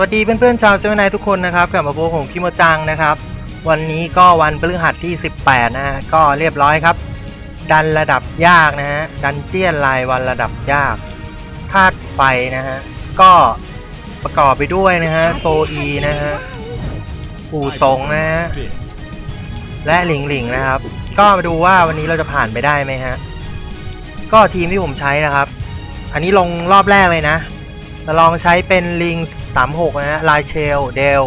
วัสดีเพื่อนๆชาวเจ้านายทุกคนนะครับกลับมาพบผมคิโมจังนะครับ วันนี้ก็วันพฤหัสที่ 18 นะฮะก็เรียบร้อยครับ ดันระดับยากนะฮะดันเจียนรายวันระดับยากธาตุไฟนะฮะก็ประกอบไปด้วยนะฮะโซอีนะฮะปู่สงนะฮะและหลิงหลิงนะครับ ก็มาดูว่าวันนี้เราจะผ่านไปได้ไหมฮะก็ทีมที่ผมใช้นะครับ อันนี้ลงรอบแรกเลยนะจะลองใช้เป็นลิง 36 นะฮะลายเชล เดล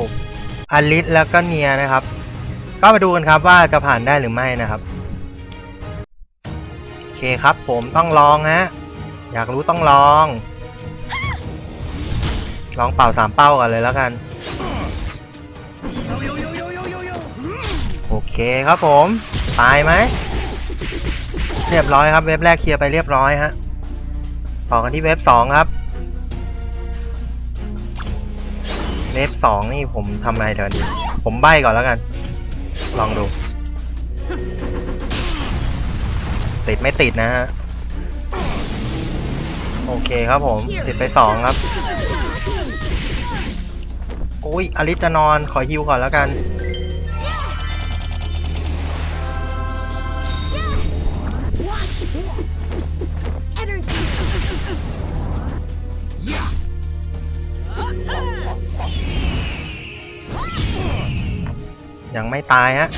อลิสแล้วก็เนียนะครับ ก็มาดูกันครับว่าจะผ่านได้หรือไม่นะครับ โอเคครับผมต้องลองฮะ อยากรู้ต้องลอง ลองเป่าสามเป้ากันเลยแล้วกัน โอเคครับผม ตายไหม เรียบร้อยครับ เว็บแรกเคลียร์ไปเรียบร้อยฮะ ต่อกันที่เว็บสองครับ เว็บสองนี่ผมทำอะไรเดี๋ยวนี้ผมใบ้ก่อนแล้วกัน ลองดู ติดไม่ติดนะฮะ โอเคครับผม ติดไปสองครับโอ้ยอลิสจะนอนขอฮิวก่อนแล้วกัน ยังไม่ตายฮะ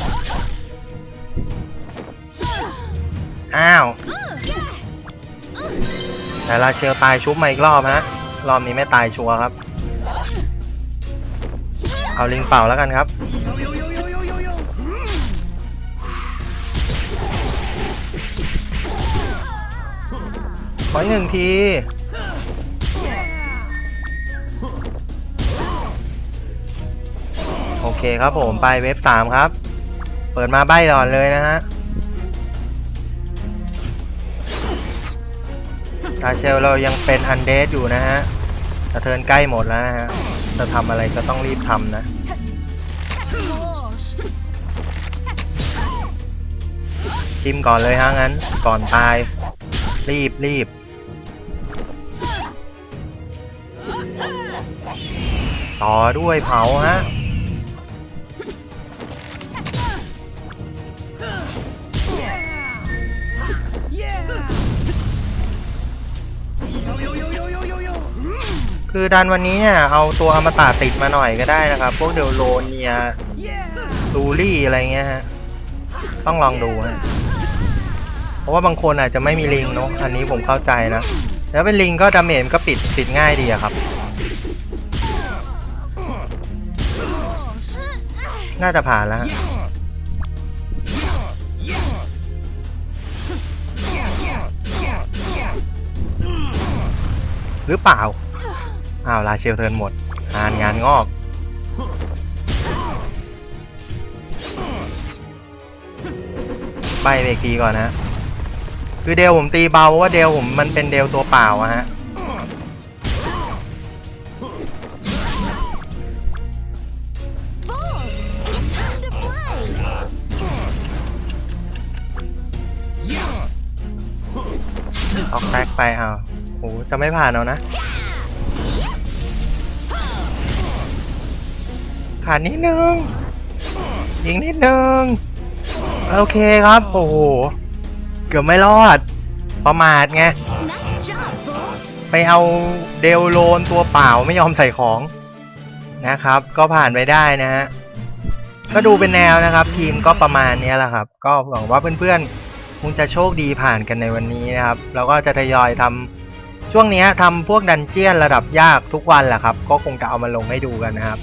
อ้าว แต่ลาเชลตายชุบมาอีกรอบฮะ รอบนี้ไม่ตายชัวร์ครับ เอาลิงเป่าแล้วกันครับ ขออีกหนึ่งที เคครับผมไปเว็บสามครับ เปิดมาใบ้หลอนเลยนะฮะตาเชลเรายังเป็นอันเดสอยู่นะฮะสะเทินใกล้หมดแล้วนะฮะ จะทำอะไรก็ต้องรีบทำนะ จิ้มก่อนเลยฮะงั้น ก่อนตาย รีบรีบต่อด้วยเผาฮะ คือดันวันนี้เนี่ยเอาตัวอมตะติดมาหน่อยก็ได้นะครับ พวกเดลโลเนียลูรี่อะไรเงี้ยฮะต้องลองดูฮะเพราะว่าบางคนอาจจะไม่มีลิงเนาะอันนี้ผมเข้าใจนะ แล้วเป็นลิงก็ดาเมจก็ปิดปิดง่ายดีอะครับ น่าจะผ่านแล้วฮะหรือเปล่า อ้าวลาเชลเทิร์นหมดงานงานงอกใบเบรกทีก่อนนะ คือเดลผมตีเบาเพราะว่าเดลผมมันเป็นเดลตัวเปล่าอะฮะออกแตกไปเอาโอ้จะไม่ผ่านเอานะานนิดนึงอีกนิดนึงโอเคครับ โอ้โห เกือบไม่รอด ประมาทไง ไปเอาเดลโลนตัวเปล่าไม่ยอมใส่ของนะครับ ก็ผ่านไปได้นะฮะ ก็ดูเป็นแนวนะครับ ทีมก็ประมาณนี้แหละครับ ก็หวังว่าเพื่อนๆคงจะโชคดีผ่านกันในวันนี้นะครับ แล้วก็จะทยอยทำช่วงนี้ทำพวกดันเจี้ยนระดับยากทุกวันแหละครับ ก็คงจะเอามาลงให้ดูกันนะครับ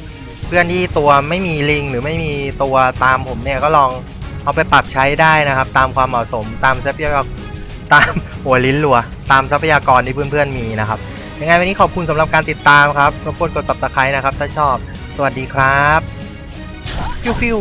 พื่อนที่ตัวไม่มีลิง หรือไม่มีตัวตามผมเนี่ยก็ลองเอาไปปรับใช้ได้นะครับ ตามความเหมาะสมตามทรัพยากรตามหัวลิ้นลัว ตามทรัพยากรที่เพื่อนๆมีนะครับยังไงวันนี้ขอบคุณสำหรับการติดตามครับรบกวนกดติดตามนะครับ ถ้าชอบ สวัสดีครับฟิวฟิว